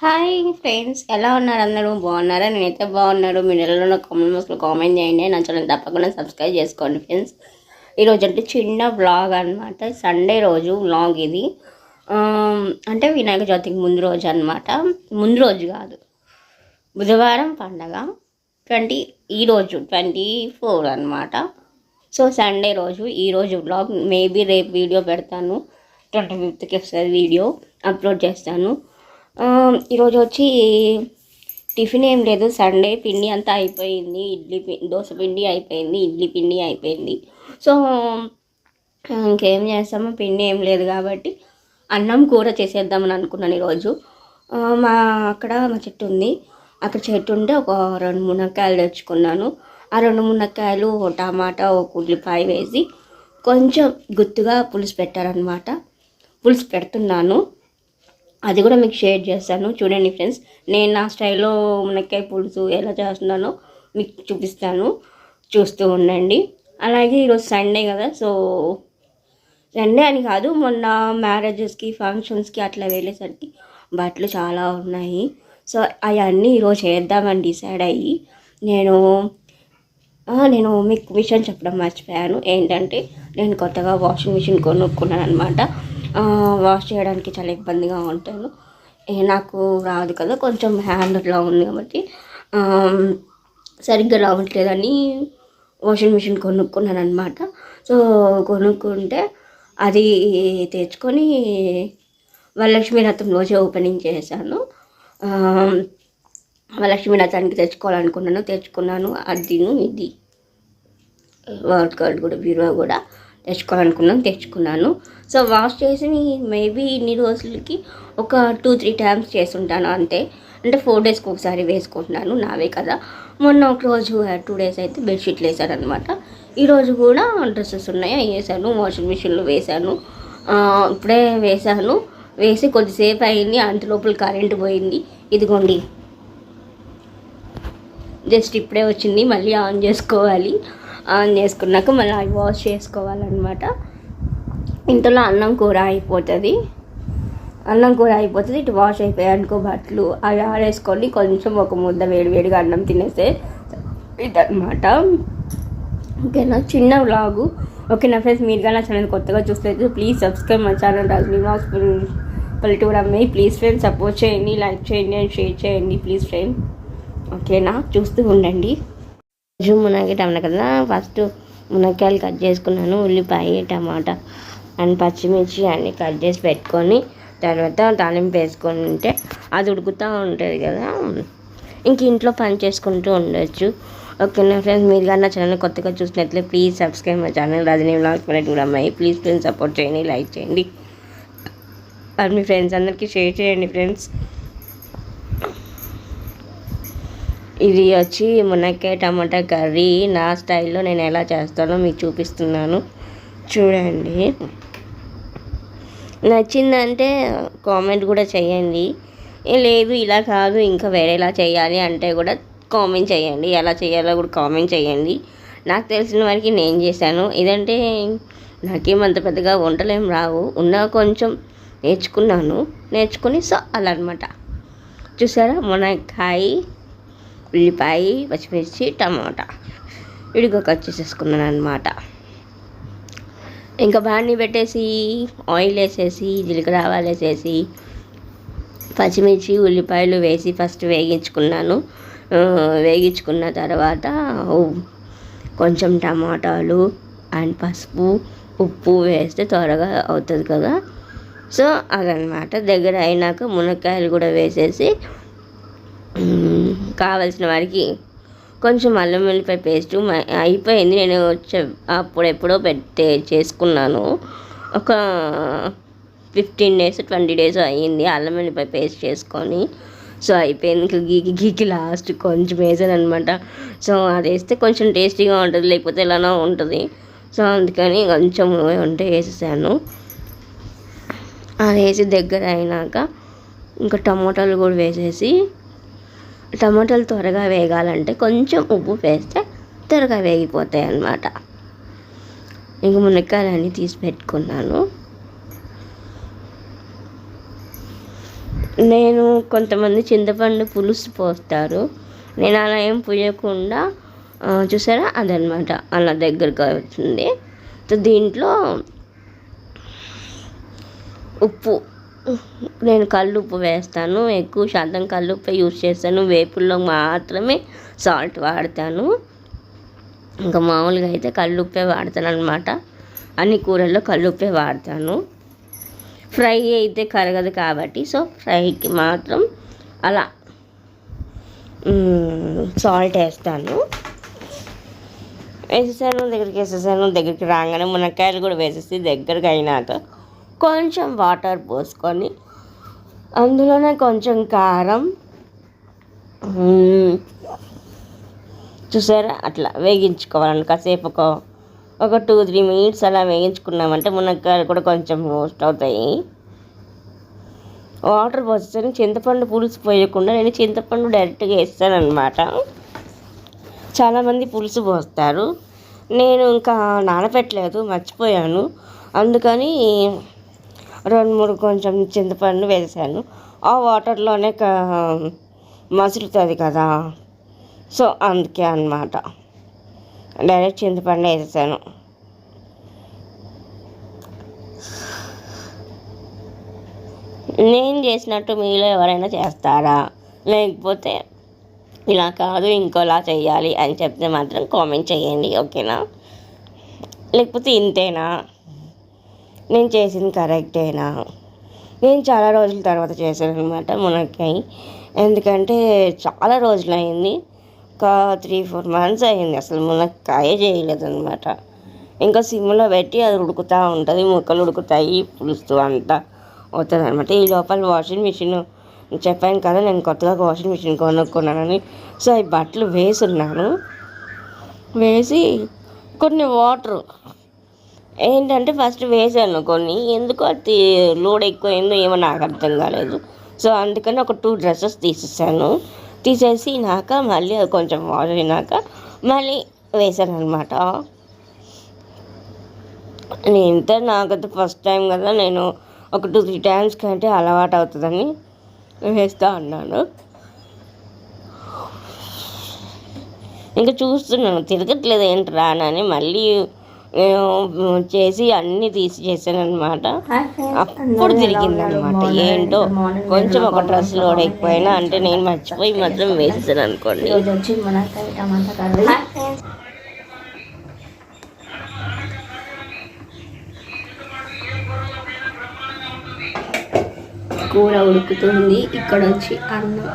Hi friends ఎలా ఉన్నారు అందరూ? బాగున్నారా? నేనైతే బాగున్నారు మీరు ఎలా ఉన్న కామెంట్ బాక్స్లో కామెంట్ చేయండి. నా ఛానల్ తప్పకుండా సబ్స్క్రైబ్ చేసుకోండి ఫ్రెండ్స్. ఈరోజు అంటే చిన్న వ్లాగ్ అనమాట సండే రోజు వ్లాగ్ ఇది. అంటే వినాయక చవితికి ముందు రోజు అనమాట ముందు రోజు కాదు. బుధవారం పండగ. ట్వంటీ ఈరోజు ట్వంటీ ఫోర్ అనమాట సో సండే రోజు ఈరోజు బ్లాగ్ మేబీ రేపు వీడియో పెడతాను. ట్వంటీ ఫిఫ్త్కి వస్తుంది వీడియో అప్లోడ్ చేస్తాను. ఈరోజు వచ్చి టిఫిన్ ఏం లేదు. సండే పిండి అంతా అయిపోయింది. ఇడ్లీ పిండి దోశ పిండి అయిపోయింది. ఇడ్లీ పిండి అయిపోయింది. సో ఇంకేం చేస్తాము పిండి ఏం లేదు కాబట్టి అన్నం కూర చేసేద్దామని అనుకున్నాను ఈరోజు. మా అక్కడ మా చెట్టు ఉంది. అక్కడ చెట్టు ఉంటే ఒక రెండు మునక్కాయలు తెచ్చుకున్నాను. ఆ రెండు మునక్కాయలు ఒక టమాటా ఒక ఉల్లిపాయ వేసి కొంచెం గుత్తుగా పులుసు పెట్టారనమాట పులుసు పెడుతున్నాను. అది కూడా మీకు షేర్ చేస్తాను. చూడండి ఫ్రెండ్స్ నేను నా స్టైల్లో మునక్కాయ పులుసు ఎలా చేస్తున్నానో మీకు చూపిస్తాను. చూస్తూ ఉండండి. అలాగే ఈరోజు సండే కదా సో సండే అని కాదు మొన్న మ్యారేజెస్కి ఫంక్షన్స్కి అట్లా వెళ్ళేసరికి బట్టలు చాలా ఉన్నాయి. సో అవన్నీ ఈరోజు చేద్దామని డిసైడ్ అయ్యి నేను నేను మీకు విషయం చెప్పడం మర్చిపోయాను. ఏంటంటే నేను కొత్తగా వాషింగ్ మిషన్ కొనుక్కున్నాను అనమాట వాష్ చేయడానికి చాలా ఇబ్బందిగా ఉంటాను. నాకు రాదు కదా కొంచెం హ్యాండ్ అట్లా ఉంది కాబట్టి సరిగ్గా రావట్లేదని వాషింగ్ మిషన్ కొనుక్కున్నాను అనమాట సో కొనుక్కుంటే అది తెచ్చుకొని వరలక్ష్మి రథం ఓపెనింగ్ చేశాను. ఆ, రథానికి తెచ్చుకోవాలనుకున్నాను తెచ్చుకున్నాను. అది ఇది. వర్డ్ కార్డ్ కూడా బీరువా కూడా. తెచ్చుకోవాలనుకున్నాను తెచ్చుకున్నాను. సో వాష్ చేసి మేబీ ఇన్ని రోజులకి ఒక టూ త్రీ టైమ్స్ చేస్తుంటాను అంతే. అంటే ఫోర్ డేస్కి ఒకసారి వేసుకుంటున్నాను నావే కదా. మొన్న ఒక రోజు టూ డేస్ అయితే బెడ్షీట్లు వేసారనమాట ఈరోజు కూడా డ్రెస్సెస్ ఉన్నాయి? అవి వేసాను వాషింగ్ మిషన్లో వేసాను ఇప్పుడే వేసాను వేసి కొద్దిసేపు అయింది అంత లోపల కరెంట్ పోయింది. ఇదిగోండి. జస్ట్ ఇప్పుడే వచ్చింది మళ్ళీ ఆన్ చేసుకోవాలి. ఆన్ చేసుకున్నాక మళ్ళీ అవి వాష్ చేసుకోవాలన్నమాట. ఇంతలో అన్నం కూర అయిపోతుంది. అన్నం కూర అయిపోతుంది ఇటు వాష్ అయిపోయాయి అనుకో బట్టలు అవి ఆడేసుకొని కొంచెం ఒక ముద్ద వేడివేడిగా అన్నం తినేస్తే ఇదన్నమాట. ఓకేనా? చిన్న వ్లాగు. ఓకే నా ఫ్రెండ్స్ మీరు కానీ నా ఛానల్ కొత్తగా చూస్తే ప్లీజ్ సబ్స్క్రైబ్ మా ఛానల్. రజనీ వ్లాగ్స్ పల్లెటూరు అమ్మాయి ప్లీజ్ ఫ్రెండ్స్ సపోర్ట్ చేయండి లైక్ చేయండి అండ్ షేర్ చేయండి ప్లీజ్ ఫ్రెండ్. ఓకేనా? చూస్తూ ఉండండి. రోజు మునగ టమాటా కదా ఫస్ట్ మునక్కాయలు కట్ చేసుకున్నాను ఉల్లిపాయ టమాటా అండ్ పచ్చిమిర్చి అన్ని కట్ చేసి పెట్టుకొని తర్వాత తాలింపు వేసుకొని ఉంటే అది ఉడుకుతూ ఉంటుంది కదా. ఇంక ఇంట్లో పని చేసుకుంటూ ఉండొచ్చు. ఓకేనా ఫ్రెండ్స్? మీరు కానీ నా ఛానల్ కొత్తగా చూసినట్లే ప్లీజ్ సబ్స్క్రైబ్ మా ఛానల్. రజనీ వ్లాగ్స్ కూడా అమ్మాయి ప్లీజ్ ఫ్రెండ్స్ సపోర్ట్ చేయండి లైక్ చేయండి. అది మీ ఫ్రెండ్స్ అందరికీ షేర్ చేయండి ఫ్రెండ్స్. ఇది వచ్చి మునక్కాయ టమాటా కర్రీ. నా స్టైల్లో నేను ఎలా చేస్తానో మీకు చూపిస్తున్నాను. చూడండి. నచ్చిందంటే కామెంట్ కూడా చేయండి. లేదు ఇలా కాదు ఇంకా వేరేలా చేయాలి అంటే కూడా కామెంట్ చేయండి. ఎలా చేయాలో కూడా కామెంట్ చేయండి. నాకు తెలిసిన వారికి నేను చేశాను. ఇదంటే నాకేమంత పెద్దగా వంటలేం రావు. ఉన్నా కొంచెం నేర్చుకున్నాను. నేర్చుకుని సో అలా అనమాట చూసారా? మునక్కాయ. ఉల్లిపాయ పచ్చిమిర్చి టమాటా. విడిగా కట్ చేసేసుకున్నాను అనమాట ఇంకా బాణీ పెట్టేసి ఆయిల్ వేసేసి జీలకర్ర ఆవాలు వేసేసి పచ్చిమిర్చి ఉల్లిపాయలు వేసి ఫస్ట్ వేగించుకున్నాను. వేగించుకున్న తర్వాత కొంచెం టమాటాలు అండ్ పసుపు ఉప్పు వేస్తే త్వరగా అవుతుంది కదా. సో అదనమాట దగ్గర అయినాక మునక్కాయలు కూడా వేసేసి కావలసిన వారికి కొంచెం అల్లం వెల్లిపాయ పేస్ట్ అయిపోయింది. నేను చె- అప్పుడు ఎప్పుడో పెట్టే చేసుకున్నాను. ఒక ఫిఫ్టీన్ డేస్ ట్వంటీ డేస్ అయ్యింది అల్లం వెల్లిపాయ పేస్ట్ చేసుకొని. సో అయిపోయింది. గీకి గీకి లాస్ట్ కొంచెం వేసాను అనమాట సో అది వేస్తే కొంచెం టేస్టీగా ఉంటుంది లేకపోతే ఎలానో ఉంటుంది. సో అందుకని కొంచెం ఉంటే వేసేసాను. అది వేసి దగ్గర అయినాక ఇంకా టమోటాలు కూడా వేసేసి టమాటాలు త్వరగా వేగాలంటే కొంచెం ఉప్పు వేస్తే త్వరగా వేగిపోతాయి అన్నమాట ఇంక మునక్కాయలన్నీ తీసి పెట్టుకున్నాను. నేను కొంతమంది చింతపండు పులుసు పోస్తారు. నేను అలా ఏం పుయ్యకుండా చూసారా? అదనమాట అలా దగ్గరకు అవుతుంది. సో దీంట్లో ఉప్పు నేను కల్లుప్పు వేస్తాను ఎక్కువ శాతం కల్లుప్పు యూజ్ చేస్తాను వేపుల్లో మాత్రమే సాల్ట్ వాడతాను. ఇంకా మామూలుగా అయితే కల్లుప్పే వాడతాను అనమాట అన్ని కూరల్లో కల్లుప్పే వాడతాను. ఫ్రై అయితే కరగదు కాబట్టి సో ఫ్రైకి మాత్రం అలా సాల్ట్ వేస్తాను. వేసేసాను దగ్గరికి వేసేసాను దగ్గరికి రాగానే మునక్కాయలు కూడా వేసేసి దగ్గరికి అయినాక కొంచెం వాటర్ పోసుకొని అందులోనే కొంచెం కారం. చూసారా? అట్లా వేగించుకోవాలండి కాసేపు ఒక ఒక టూ త్రీ మినిట్స్ అలా వేగించుకున్నామంటే మునక్కాయలు కూడా కొంచెం రోస్ట్ అవుతాయి. వాటర్ పోసేసాను చింతపండు పులుసు పోయకుండా నేను చింతపండు డైరెక్ట్గా వేస్తాను అనమాట చాలామంది పులుసు పోస్తారు. నేను ఇంకా నానపెట్టలేదు మర్చిపోయాను. అందుకని రెండు మూడు కొంచెం చింతపండు వేసాను. ఆ వాటర్లోనే క- మసులుతుంది కదా. సో అందుకే అన్నమాట. డైరెక్ట్ చింతపండు వేసాను. నేను చేసినట్టు మీలో ఎవరైనా చేస్తారా? లేకపోతే ఇలా కాదు ఇంకోలా చేయాలి అని చెప్తే మాత్రం కామెంట్ చేయండి ఓకేనా? లేకపోతే ఇంతేనా? నేను చేసింది కరెక్టేనా? నేను చాలా రోజుల తర్వాత చేశాను అనమాట మునక్కాయ. ఎందుకంటే చాలా రోజులు అయింది ఒక త్రీ ఫోర్ మంత్స్ అయింది అసలు మునక్కాయ చేయలేదు అనమాట ఇంకా సిమ్లో పెట్టి అది ఉడుకుతూ ఉంటుంది ముక్కలు ఉడుకుతాయి పులుస్తూ అంతా అవుతుంది అనమాట ఈ లోపల వాషింగ్ మిషన్ చెప్పాను కదా నేను కొత్తగా వాషింగ్ మిషన్ కొనుక్కున్నానని. సో ఈ బట్టలు వేసున్నాను. వేసి కొన్ని వాటర్ ఏంటంటే ఫస్ట్ వేసాను కొన్ని ఎందుకో అది లోడ్ ఎక్కువైందో ఏమో నాకు అర్థం కాలేదు. సో అందుకని ఒక టూ డ్రెస్సెస్ తీసేసాను. తీసేసినాక మళ్ళీ అది కొంచెం వాష్ అయినాక మళ్ళీ వేసాను అనమాట నేను నాకైతే ఫస్ట్ టైం కదా నేను ఒక టూ త్రీ టైమ్స్ కంటే అలవాటు అవుతుందని వేస్తూ ఉన్నాను ఇంకా చూస్తున్నాను తిరగట్లేదు ఏంటి రానని మళ్ళీ చేసి అన్నీ తీసి చేశాను అనమాట అప్పుడు తిరిగింది అనమాట ఏంటో కొంచెం ఒక డ్రెస్ లోడ్ ఎక్కువైనా అంటే నేను మర్చిపోయి మాత్రం వేసేసాను అనుకోండి. కూర ఉడుకుతుంది. ఇక్కడ వచ్చి అన్నం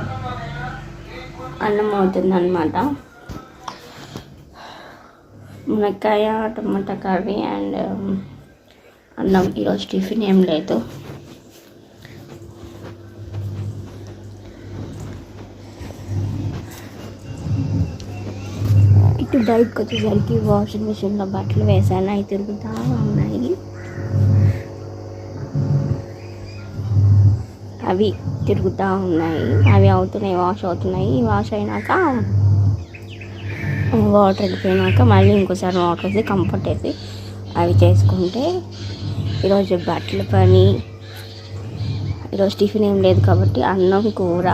అన్నం అవుతుంది అనమాట మునక్కాయ టమాటా కర్రీ అండ్ um, అన్నం. ఈరోజు టిఫిన్ ఏం లేదు. ఇటు బయటకు వచ్చేసరికి వాషింగ్ మిషన్లో బట్టలు వేసాను అవి తిరుగుతూ ఉన్నాయి. అవి తిరుగుతూ ఉన్నాయి. అవి అవుతున్నాయి వాష్ అవుతున్నాయి. వాష్ అయినాక వాటర్ వెళ్ళిపోయినాక మళ్ళీ ఇంకోసారి వాటర్ వేసి కంఫర్ట్ వేసి అవి చేసుకుంటే ఈరోజు బట్టల పని ఈరోజు టిఫిన్ ఏం లేదు కాబట్టి అన్నం కూర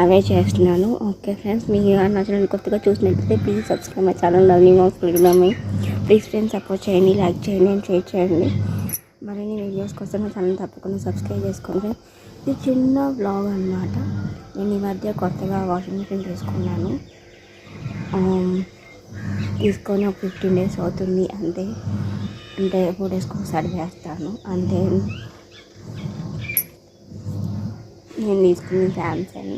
అవే చేస్తున్నాను. ఓకే ఫ్రెండ్స్ మీకు నా ఛానల్ కొత్తగా చూసినట్లయితే please subscribe my channel lovely మోస్ ఫ్రీడమే ప్లీజ్ ఫ్రెండ్స్ సపోర్ట్ చేయండి లైక్ చేయండి అండ్ షేర్ చేయండి. మరిన్ని వీడియోస్ కోసం నా ఛానల్ తప్పకుండా సబ్స్క్రైబ్ చేసుకోండి. ఇది చిన్న బ్లాగ్ అన్నమాట. నేను ఈ మధ్య కొత్తగా వాషింగ్ మిషన్ తీసుకున్నాను. Um, తీసుకొని ఒక ఫిఫ్టీన్ డేస్ అవుతుంది అంతే. అంటే ఫోర్ డేస్కి ఒకసారి వేస్తాను. అంతే నేను తీసుకున్న శాంసంగ్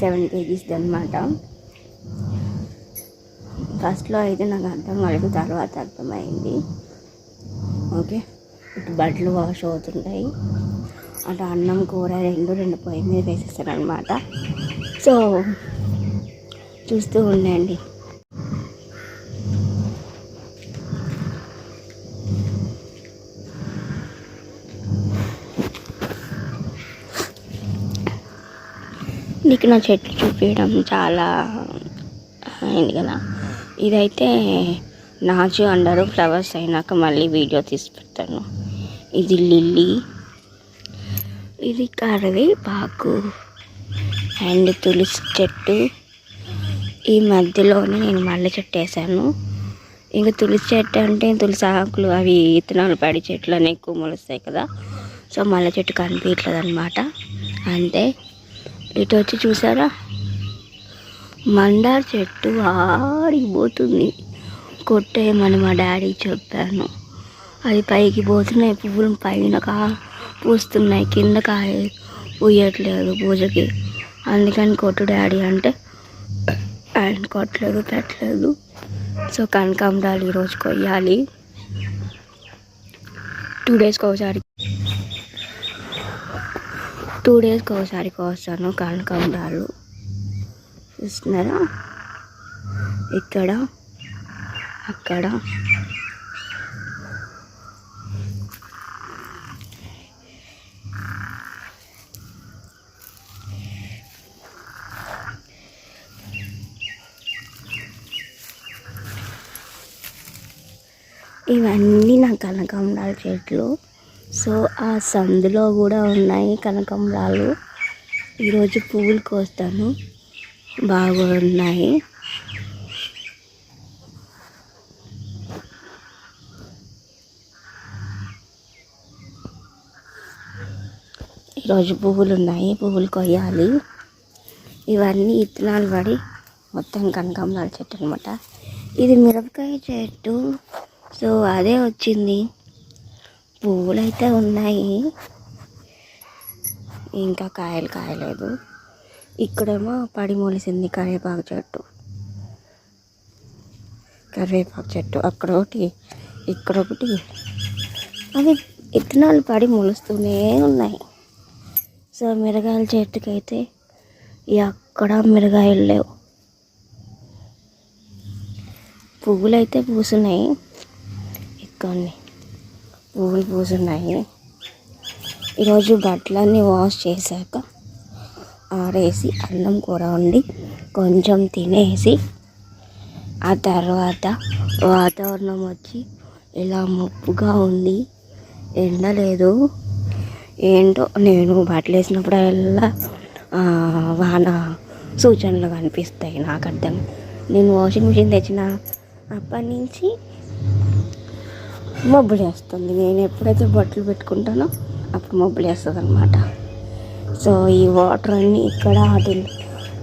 సెవెన్ కేజీస్ది అనమాట ఫస్ట్లో అయితే నాకు అర్థం కాలేదు తర్వాత అర్థమైంది. ఓకే? ఇటు బట్టలు వాష్ అవుతుంటాయి. అటు అన్నం కూర రెండు రెండు పొయ్యి మీద వేసేస్తాను అనమాట సో చూస్తూ ఉండండి. నీకు నా చెట్లు చూపించడం చాలా అయింది కదా? ఇదైతే నాచు అంటారు ఫ్లవర్స్ అయినాక మళ్ళీ వీడియో తీసి పెడతాను ఇది లిల్లీ ఇది కరివేపాకు అండ్ తులసి చెట్టు. ఈ మధ్యలోనే నేను మల్లె చెట్టు వేసాను. ఇంకా తులసి చెట్టు అంటే తులసి ఆకులు అవి ఇత్తనాలు పడి చెట్లు అని ఎక్కువ మొలుస్తాయి కదా. సో మల్లె చెట్టు కనిపించట్లేదు అనమాట అంతే. ఇటు వచ్చి చూసారా? మందార చెట్టు ఆడిపోతుంది కొట్టేయమని మా డాడీకి చెప్పాను. అది పైకి పోతున్నాయి పువ్వులు పైన కా పూస్తున్నాయి. కింద కాయ పూయట్లేదు పూజకి. అందుకని కొట్టు డాడీ అంటే ఆయన కొట్టలేదు పెట్టలేదు. సో కనకాంబరాలు ఈరోజు కొయ్యాలి. టూ డేస్కి ఒకసారి టూ డేస్కి ఒకసారి కోస్తాను కనకాంబరాలు. చూస్తున్నారా? ఇక్కడ అక్కడ. ఇవన్నీ నా కనకాంబరాల చెట్లు. సో ఆ సందులో కూడా ఉన్నాయి కనకాంబరాలు. ఈరోజు పువ్వులు కోస్తాను. బాగా ఉన్నాయి ఈరోజు పువ్వులు ఉన్నాయి. పువ్వులు కొయ్యాలి. ఇవన్నీ ఇత్తనాలు పడి మొత్తం కనకాంబరాల చెట్టు అనమాట ఇది మిరపకాయ చెట్టు. సో అదే వచ్చింది. పువ్వులు అయితే ఉన్నాయి. ఇంకా కాయలు కాయలేదు. ఇక్కడేమో పడి మొలిసింది కరివేపాకు చెట్టు. కరివేపాకు చెట్టు అక్కడ ఒకటి ఇక్కడ ఒకటి. అవి ఇత్తనాలు పడి మొలుస్తూనే ఉన్నాయి. సో మిరగాయల చెట్టుకైతే ఎక్కడ మిరగాయలు లేవు. పువ్వులు అయితే పూసున్నాయి. కొన్ని పువ్వులు పూసున్నాయి. ఈరోజు బట్టలన్నీ వాష్ చేశాక ఆరేసి అన్నం కూర వండి కొంచెం తినేసి ఆ తర్వాత వాతావరణం వచ్చి ఇలా మబ్బుగా ఉంది. ఎండ లేదు. ఏంటో నేను బట్టలు వేసినప్పుడల్లా వాన సూచనలు కనిపిస్తాయి నాకు అర్థం. నేను వాషింగ్ మిషన్ తెచ్చిన అప్పటి నుంచి మబ్బులు వేస్తుంది. నేను ఎప్పుడైతే బట్టలు పెట్టుకుంటానో అప్పుడు మబ్బులు వేస్తుంది అనమాట సో ఈ వాటర్ అన్నీ ఇక్కడ అది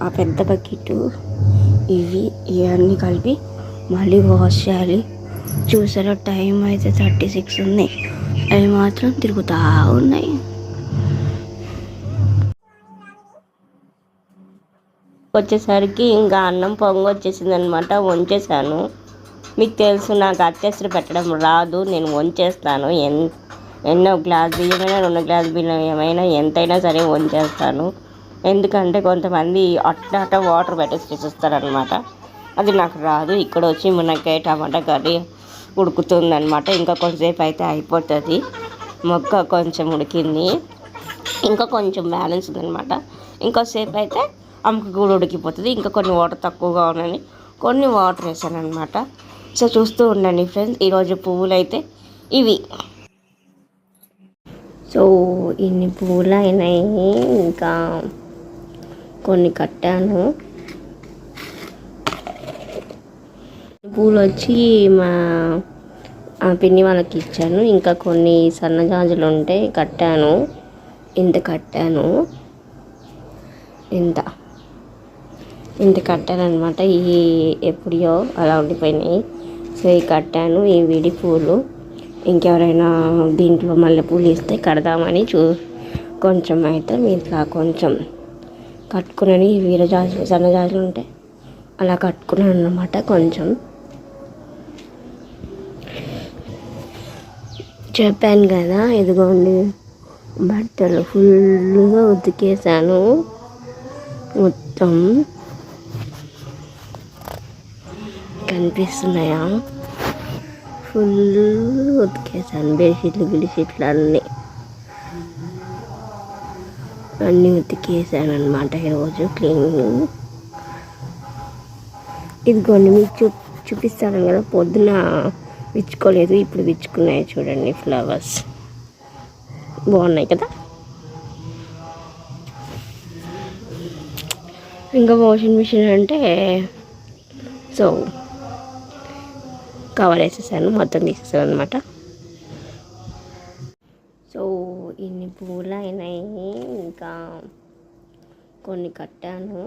ఆ పెద్ద బకెట్ ఇవి ఇవన్నీ కలిపి మళ్ళీ వాష్ చేయాలి. చూసారా? టైం అయితే థర్టీ సిక్స్ ఉన్నాయి అవి మాత్రం తిరుగుతూ ఉన్నాయి. వచ్చేసరికి ఇంకా అన్నం పొంగు వచ్చేసింది అనమాట వంచేసాను. మీకు తెలుసు నాకు అత్యవసర పెట్టడం రాదు నేను వంచేస్తాను. ఎన్ ఎన్నో గ్లాస్ బియ్యమైనా రెండు గ్లాస్ బియ్యం ఏమైనా ఎంతైనా సరే వంచేస్తాను. ఎందుకంటే కొంతమంది అట్ట అట్ట వాటర్ పెట్టేసి చేసేస్తారనమాట అది నాకు రాదు. ఇక్కడ వచ్చి మునక్కాయ టమాటా కర్రీ ఉడుకుతుందనమాట ఇంకా కొంచెంసేపు అయితే అయిపోతుంది. మొక్క కొంచెం ఉడికింది. ఇంకా కొంచెం బ్యాలెన్స్ ఉందనమాట ఇంకోసేపు అయితే అమ్మకి కూడా ఉడికిపోతుంది. ఇంకా కొన్ని వాటర్ తక్కువగా ఉన్నాయని కొన్ని వాటర్ వేసాను అనమాట సో చూస్తూ ఉండండి ఫ్రెండ్స్. ఈరోజు పువ్వులు అయితే ఇవి. సో ఇన్ని పువ్వులు అయినాయి ఇంకా కొన్ని కట్టాను. పూలు వచ్చి మా పిన్ని వాళ్ళకి ఇచ్చాను. ఇంకా కొన్ని సన్నజాజులు ఉంటే కట్టాను. ఇంత కట్టాను. ఇంత. ఇంత కట్టాను అనమాట ఈ ఎప్పుడో అలా ఉండిపోయినాయి. సో ఇవి కట్టాను ఈ విడి పూలు. ఇంకెవరైనా దీంట్లో మల్లెపూలు ఇస్తే కడదామని చూ కొంచెం అయితే ఇట్లా కొంచెం కట్టుకుని వీరజాజులు సన్నజాజులు ఉంటాయి అలా కట్టుకున్నాను అనమాట కొంచెం. చెప్పాను కదా ఇదిగోండి బట్టలు ఫుల్గా ఉతికేసాను మొత్తం కనిపిస్తున్నాయా? ఫుల్ ఉతికేసాను బెడ్షీట్లు బెడ్షీట్లు అన్నీ. అన్నీ ఉతికేసాను అనమాట ఈరోజు క్లీనింగ్. ఇదిగోండి మీకు చూ చూపిస్తాను కదా పొద్దున విచ్చుకోలేదు ఇప్పుడు విచ్చుకున్నాయి చూడండి ఫ్లవర్స్. బాగున్నాయి కదా? ఇంకా వాషింగ్ మిషన్ అంటే సో కవర్ వేసేసాను మొత్తం తీసేసాను అనమాట సో ఇన్ని పూలు అయినాయి ఇంకా కొన్ని కట్టాను.